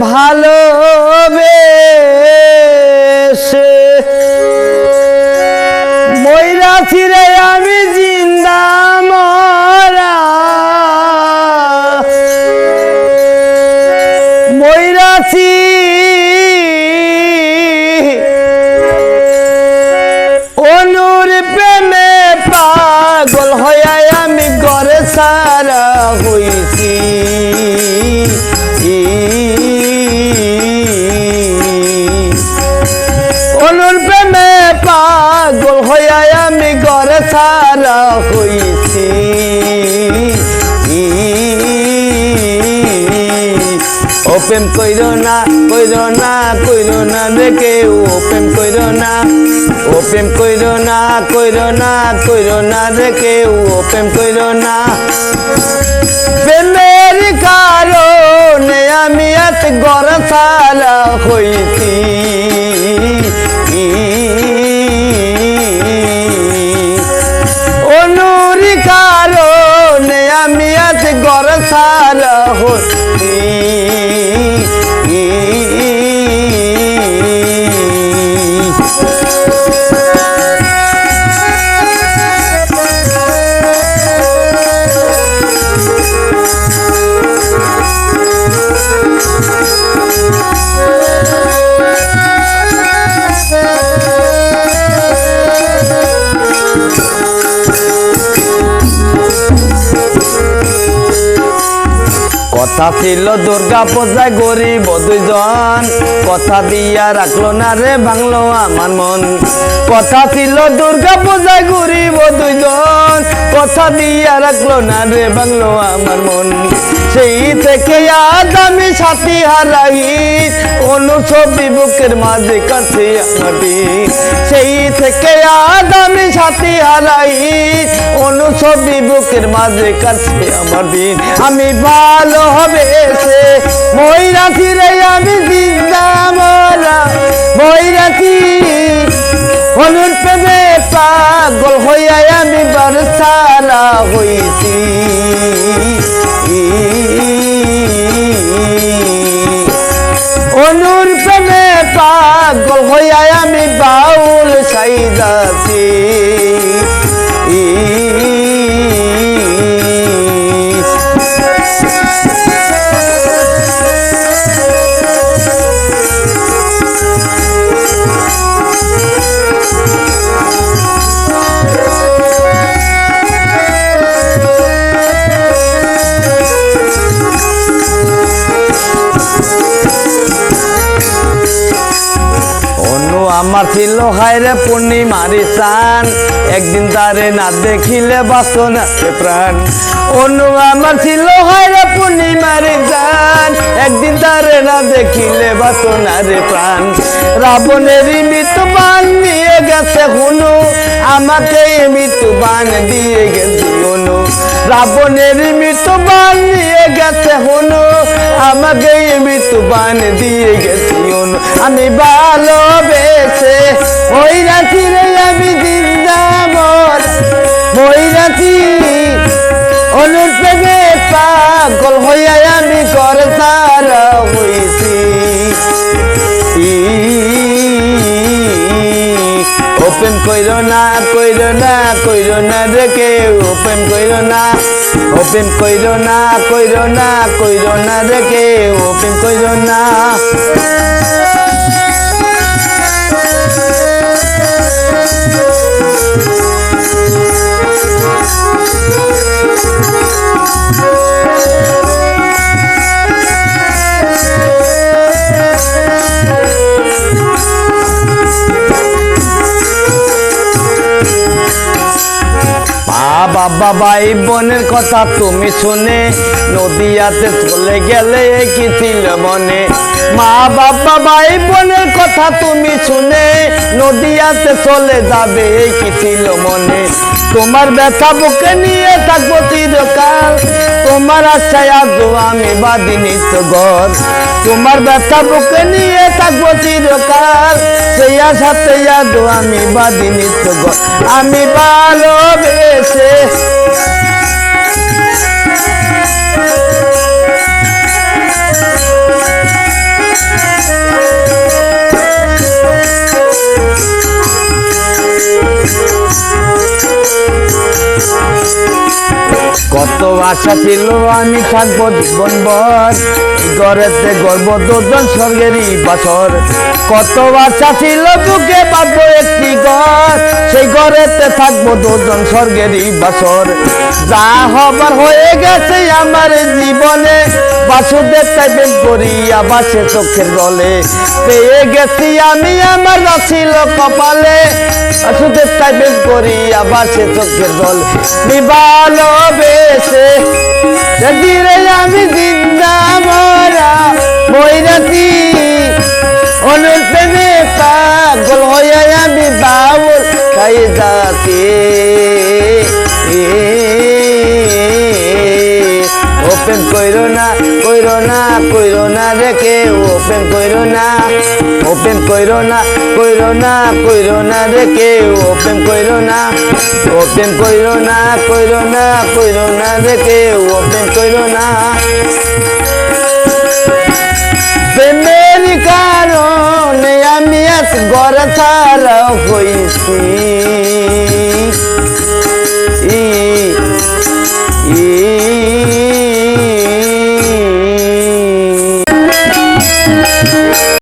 ভালো সারা হইছি। ও প্রেম কইর না কইর না কইর না দেখে ও প্রেম কইর না, ও প্রেম কইর না কইর না কইর না দেখে ও প্রেম কইর না। প্রেমের কারণে আমি এত গর সারা হইছি। রে কথা ছিল দুর্গা পূজায় গরিব দুইজন। কথা দিয়া রাখল না রে ভাঙলো আমার মন। কথা ছিল দুর্গা পূজায় গরিব দুইজন। কথা দিয়া রাখল না রে ভাঙলো আমার মন। সেই থেকে আজ আমি সাথী হারাই। অনুছবি বুকের মাঝে কাছে দিন। সেই থেকে আজ আমি সাথী হারাই। অনুছবি বুকের মাঝে কাছে আমার দিন আমি ভালো হবে সে ময়রাছি রে আমি জিন্দা মরা। ময়রাছি হলুর প্রেমে পাগল হইয়া আমি বরসারা হইছি। আমার ছিল হায়রে পূর্ণিমারি চান একদিন তারে না দেখিলে বাসন আছে প্রাণ। অনু আমার ছিল হায়রে পূর্ণিমারি চান একদিন তারে না দেখিলে বাসন আরে প্রাণ। রাবণের মৃত্যু নিয়ে গেছে হুনু আমাকে মৃত্যু বান দিয়ে গেছে অনু। রাবণের মৃত্যু বান নিয়ে গেছে হুনু আমাকে মৃত্যু বান দিয়ে গেছে। অনু আমি ভালোবেসে ওই রাতি রে আমি জিন্দা মর ওই রাতি অনুর প্রেমে পাগল হইয়া ওপেন কইর না কইর না কইর না রেখে ওপেন কইর না ওপেন কইর না কইর না কইর না রেখে ওপেন কইর না। বাবা ভাই বোনের কথা তুমি শুনে নদিয়াতে চলে গেলে কি ছিল মনে? মা বাবা, ভাই বোনের কথা তুমি শুনে নদিয়াতে চলে যাবে কি ছিল মনে? তোমার ব্যথা বুকে নিয়ে থাকব চিরকাল। তোমার আশায় আজও আমি বাদিনী তো ঘর। তোমার ব্যথা বুকে নিয়ে থাকব চিরকাল। সেই আশাতে আজও আমি বাদিনী তো ঘর। আমি ভালোবেসে আশা ছিল আমি থাকব জীবন ভর এই ঘরেতে গর্ব দুজন স্বর্গেরই বাসর। কত আশা ছিল বুকে পাবো একটি ঘর। সেই ঘরেতে থাকব দুজন স্বর্গেরই বাসর। যা হবার হয়ে গেছে আমার জীবনে। বাসুদেব টাইপের করিয়া বাসে চোখের জলে পেয়ে গেছি আমি আমার ছিল কপালে। বাসুদেব টাইপের আবার সে চোখের জল। বেশে। দিলে আমি জিন্দা। ওপেন কইরো না কইরো না কইরো না রেখে ওপেন কইরো না ওপেন কইরো না কইরো না কইরো না রেখে ওপেন কইরো না ওপেন কইরো না কইরো না কইরো না রেখে ওপেন কইরো না। প্রেমের কারণে আমি আজ ঘর ছাড়া হইছি।